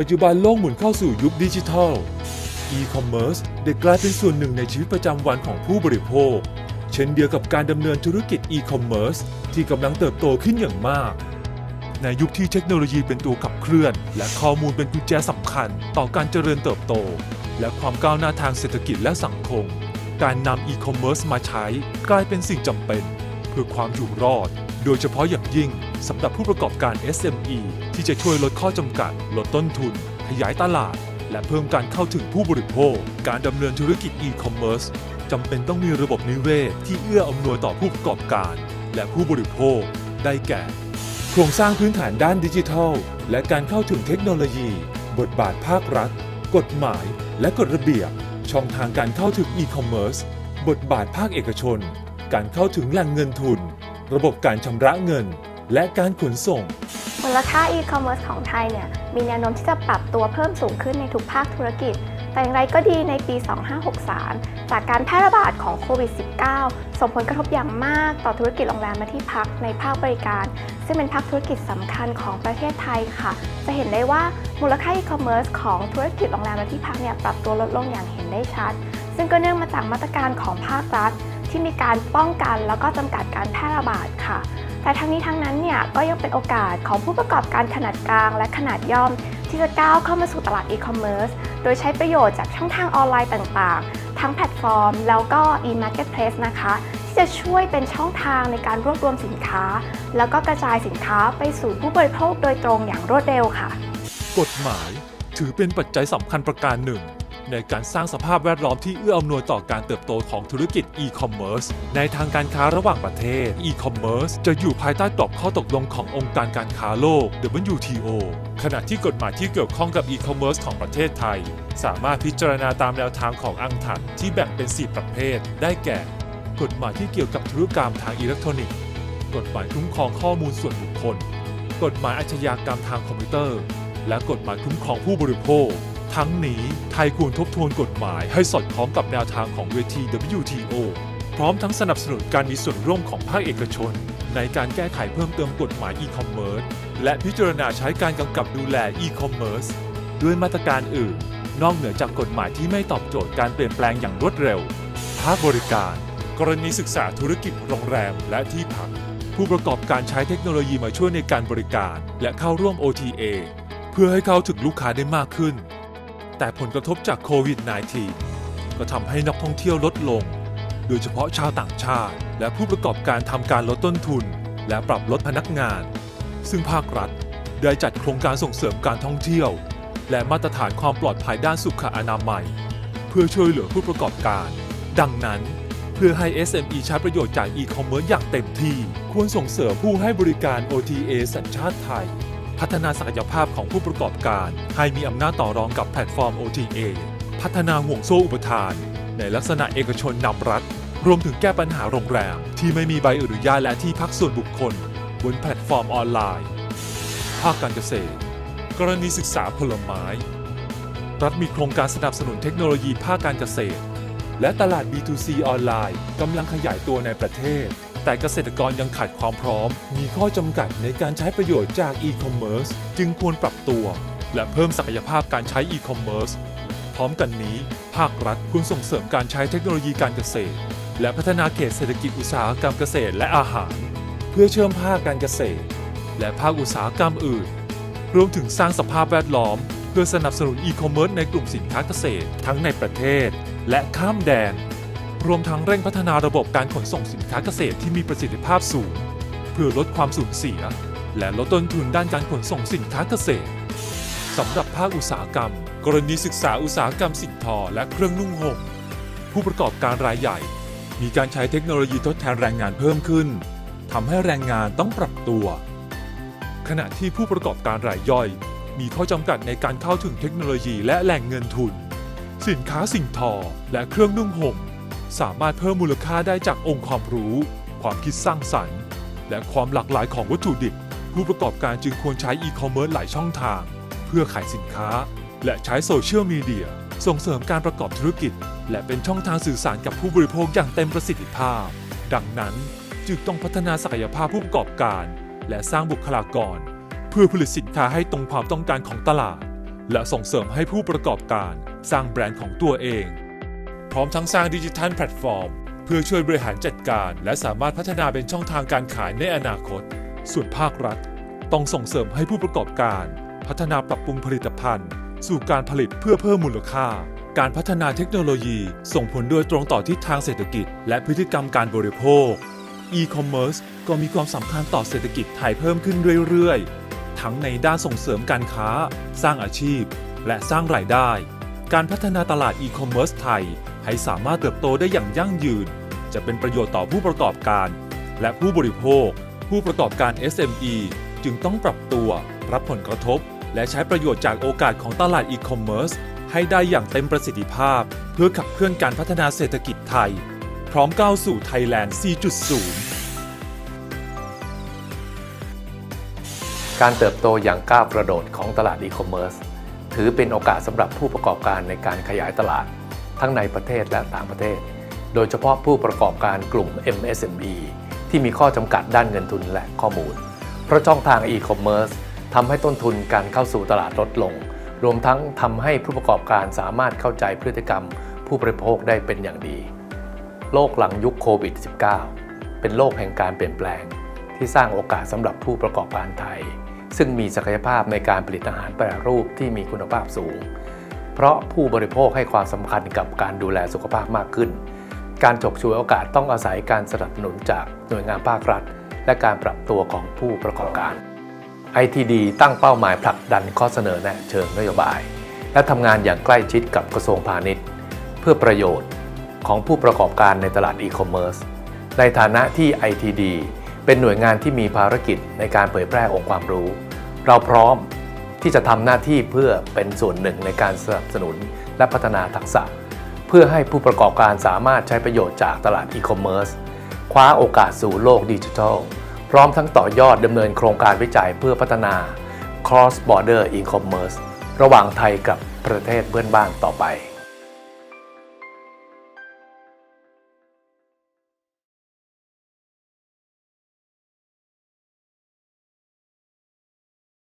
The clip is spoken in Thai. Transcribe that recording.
ปัจจุบันโลกหมุนเข้าสู่ยุคดิจิทัล e-commerce ได้กลายเป็นส่วนหนึ่งในชีวิตประจำวันของผู้บริโภค เช่นเดียวกับการดำเนินธุรกิจ e-commerce ที่กำลังเติบโตขึ้นอย่างมาก ในยุคที่เทคโนโลยีเป็นตัวขับเคลื่อน และข้อมูลเป็นกุญแจสำคัญ ต่อการเจริญเติบโต และความก้าวหน้าทางเศรษฐกิจและสังคม การนำ e-commerce มาใช้กลายเป็นสิ่งจำเป็น พื่อความอยู่รอด โดยเฉพาะอย่างยิ่งสำหรับผู้ประกอบการ SME ที่จะช่วยลดข้อจำกัด ลดต้นทุน ขยายตลาด และเพิ่มการเข้าถึงผู้บริโภค การดำเนินธุรกิจ e-commerce จำเป็นต้องมีระบบนิเวศ ที่เอื้ออำนวยต่อผู้ประกอบการ และผู้บริโภค ได้แก่ โครงสร้างพื้นฐานด้านดิจิทัล และการเข้าถึงเทคโนโลยี บทบาทภาครัฐ กฎหมาย และกฎระเบียบ ช่องทางการเข้าถึงอีคอมเมิร์ซบทบาทภาคเอกชน การเข้าถึงแหล่งเงินทุน ระบบการชำระเงิน และการขนส่ง มูลค่าอีคอมเมิร์ซของไทยเนี่ยมีแนวโน้มที่จะปรับตัวเพิ่มสูงขึ้นในทุกภาคธุรกิจ แต่อย่างไรก็ดีในปี 2563 จากการแพร่ระบาดของโควิด -19 ส่งผลกระทบอย่างมากต่อธุรกิจโรงแรมและที่พักในภาคบริการ ซึ่งเป็นภาคธุรกิจสำคัญของประเทศไทยค่ะ จะเห็นได้ว่ามูลค่าอีคอมเมิร์ซของธุรกิจโรงแรมและที่พักเนี่ยปรับตัวลดลงอย่างเห็นได้ชัด ซึ่งก็เนื่องมาจากมาตรการของภาครัฐ ที่มีการป้องกันแล้วก็จำกัดการแพร่ระบาดค่ะ แต่ทั้งนี้ทั้งนั้นเนี่ยก็ยังเป็นโอกาสของผู้ประกอบการขนาดกลางและขนาดย่อม ที่จะก้าวเข้ามาสู่ตลาดอีคอมเมิร์ซโดยใช้ประโยชน์จากช่องทางออนไลน์ต่างๆ ทั้งแพลตฟอร์ม แล้วก็ e-marketplace นะคะ ที่จะช่วยเป็นช่องทางในการรวบรวมสินค้า แล้วก็กระจายสินค้าไปสู่ผู้บริโภคโดยตรงอย่างรวดเร็วค่ะ กฎหมายถือเป็นปัจจัยสำคัญประการหนึ่ง ในการสร้างสภาพแวดล้อมที่เอื้ออำนวยต่อการเติบโตของธุรกิจ e-commerce ในทางการค้าระหว่างประเทศ e-commerce จะอยู่ภายใต้กรอบข้อตกลงขององค์การการค้าโลก WTO ขณะที่กฎหมายที่เกี่ยวข้องกับ e-commerce ของประเทศไทย สามารถพิจารณาตามแนวทางของอังถัดที่แบ่งเป็น 4 ประเภท ได้แก่ กฎหมายที่เกี่ยวกับธุรกรรมทางอิเล็กทรอนิกส์ กฎหมายคุ้มครองข้อมูลส่วนบุคคล กฎหมายอาชญากรรมทางคอมพิวเตอร์ และกฎหมายคุ้มครองผู้บริโภค ทั้งนี้ไทยควรทบทวนกฎหมายให้สอดคล้องกับแนวทางของเวที WTO พร้อมทั้งสนับสนุนการมีส่วนร่วมของภาคเอกชน ในการแก้ไขเพิ่มเติมกฎหมาย e-commerce และพิจารณาใช้การกำกับดูแล e-commerce ด้วยมาตรการอื่น นอกเหนือจากกฎหมายที่ไม่ตอบโจทย์การเปลี่ยนแปลงอย่างรวดเร็ว ภาคบริการ กรณีศึกษาธุรกิจโรงแรมและที่พัก ผู้ประกอบการใช้เทคโนโลยีมาช่วยในการบริการ และเข้าร่วม OTA เพื่อให้เข้าถึงลูกค้าได้มากขึ้น แต่ผลกระทบจากโควิด -19 ก็ทำให้นักท่องเที่ยวลดลง โดยเฉพาะชาวต่างชาติ และผู้ประกอบการทำการลดต้นทุน และปรับลดพนักงาน ซึ่งภาครัฐได้จัดโครงการส่งเสริมการท่องเที่ยว และมาตรฐานความปลอดภัยด้านสุขอนามัย เพื่อช่วยเหลือผู้ประกอบการ ดังนั้นเพื่อให้ SME ใช้ประโยชน์จาก e-commerce อย่างเต็มที่ ควรส่งเสริมผู้ให้บริการ OTA สัญชาติไทย พัฒนาศักยภาพของผู้ประกอบการ ให้มีอำนาจต่อรองกับแพลตฟอร์ม OTA พัฒนาห่วงโซ่อุปทาน ในลักษณะเอกชนนำรัฐ รวมถึงแก้ปัญหาโรงแรม ที่ไม่มีใบอนุญาตและที่พักส่วนบุคคล บนแพลตฟอร์มออนไลน์ ภาคการเกษตร กรณีศึกษาผลไม้ รัฐมีโครงการสนับสนุนเทคโนโลยีภาคการเกษตร และตลาด B2C ออนไลน์กำลังขยายตัวในประเทศ แต่เกษตรกรยังขาดความพร้อม มีข้อจำกัดในการใช้ประโยชน์จาก e-commerce จึงควรปรับตัว และเพิ่มศักยภาพการใช้ e-commerce พร้อมกันนี้ ภาครัฐควรส่งเสริมการใช้เทคโนโลยีการเกษตร และพัฒนาเขตเศรษฐกิจอุตสาหกรรมเกษตรและอาหาร เพื่อเชื่อมภาคการเกษตร และภาคอุตสาหกรรมอื่น รวมถึงสร้างสภาพแวดล้อม เพื่อสนับสนุนอีคอมเมิร์ซในกลุ่มสินค้าเกษตรทั้งในประเทศ และข้ามแดน รวมทั้งเร่งพัฒนาระบบการขนส่งสินค้าเกษตรที่มีประสิทธิภาพสูง เพื่อลดความสูญเสีย และลดต้นทุนด้านการขนส่งสินค้าเกษตรสำหรับภาคอุตสาหกรรม กรณีศึกษาอุตสาหกรรมสิ่งทอและเครื่องนุ่งห่มผู้ประกอบการรายใหญ่ มีการใช้เทคโนโลยีทดแทนแรงงานเพิ่มขึ้นทำให้แรงงานต้องปรับตัว ขณะที่ผู้ประกอบการรายย่อย มีข้อจำกัดในการเข้าถึงเทคโนโลยีและแหล่งเงินทุน สินค้าสิ่งทอและเครื่องนุ่งห่ม สามารถเพิ่มมูลค่าได้จากองค์ความรู้ ความคิดสร้างสรรค์ และความหลากหลายของวัตถุดิบ ผู้ประกอบการจึงควรใช้อีคอมเมิร์ซหลายช่องทาง เพื่อขายสินค้า และใช้โซเชียลมีเดียส่งเสริมการประกอบธุรกิจ และเป็นช่องทางสื่อสารกับผู้บริโภคอย่างเต็มประสิทธิภาพ ดังนั้นจึงต้องพัฒนาศักยภาพผู้ประกอบการ และสร้างบุคลากร เพื่อผลิตสินค้าให้ตรงความต้องการของตลาด และส่งเสริมให้ผู้ประกอบการสร้างแบรนด์ของตัวเอง พร้อมทั้งสร้างดิจิทัลแพลตฟอร์ม เพื่อช่วยบริหารจัดการ และสามารถพัฒนาเป็นช่องทางการขายในอนาคต ส่วนภาครัฐ ต้องส่งเสริมให้ผู้ประกอบการ พัฒนาปรับปรุงผลิตภัณฑ์ สู่การผลิตเพื่อเพิ่มมูลค่า การพัฒนาเทคโนโลยีส่งผลโดยตรงต่อทิศทางเศรษฐกิจ และพฤติกรรมการบริโภค e-commerce ก็มีความสำคัญต่อเศรษฐกิจไทยเพิ่มขึ้นเรื่อยๆ ทั้งในด้านส่งเสริมการค้า สร้างอาชีพ และสร้างรายได้ การพัฒนาตลาด e-commerce ไทย ให้สามารถเติบโตได้อย่างยั่งยืน จะเป็นประโยชน์ต่อผู้ประกอบการ และผู้บริโภค ผู้ประกอบการ SME จึงต้องปรับตัว รับผลกระทบ และใช้ประโยชน์จากโอกาสของตลาด e-commerce ให้ได้อย่างเต็มประสิทธิภาพ เพื่อขับเคลื่อนการพัฒนาเศรษฐกิจไทย พร้อมก้าวสู่ไทยแลนด์ 4.0การเติบโตอย่างก้าวกระโดดของตลาดอีคอมเมิร์ซ ถือเป็นโอกาสสำหรับผู้ประกอบการในการขยายตลาด ทั้งในประเทศและต่างประเทศ โดยเฉพาะผู้ประกอบการกลุ่ม MSME ที่มีข้อจำกัดด้านเงินทุนและข้อมูล เพราะช่องทางอีคอมเมิร์ซทำให้ต้นทุนการเข้าสู่ตลาดลดลง รวมทั้งทำให้ผู้ประกอบการสามารถเข้าใจพฤติกรรม ผู้บริโภคได้เป็นอย่างดี โลกหลังยุคโควิด -19 เป็นโลกแห่งการเปลี่ยนแปลง ที่สร้างโอกาสสำหรับผู้ประกอบการไทย ซึ่งมีศักยภาพในการผลิตอาหารแปรรูปที่มีคุณภาพสูง เพราะผู้บริโภคให้ความสำคัญกับการดูแลสุขภาพมากขึ้น การฉกฉวยโอกาสต้องอาศัยการสนับสนุนจากหน่วยงานภาครัฐ และการปรับตัวของผู้ประกอบการ ITD ตั้งเป้าหมายผลักดันข้อเสนอแนะเชิงนโยบาย และทำงานอย่างใกล้ชิดกับกระทรวงพาณิชย์ เพื่อประโยชน์ของผู้ประกอบการในตลาดอีคอมเมิร์ซในฐานะที่ ITD เป็นหน่วยงานที่มีภารกิจในการเผยแพร่องค์ความรู้ เราพร้อมที่จะทำหน้าที่เพื่อเป็นส่วนหนึ่งในการสนับสนุนและพัฒนาทักษะ เพื่อให้ผู้ประกอบการสามารถใช้ประโยชน์จากตลาดอีคอมเมิร์ซคว้าโอกาสสู่โลกดิจิทัล พร้อมทั้งต่อยอดดำเนินโครงการวิจัยเพื่อพัฒนา cross border e-commerce ระหว่างไทยกับประเทศเพื่อนบ้านต่อไป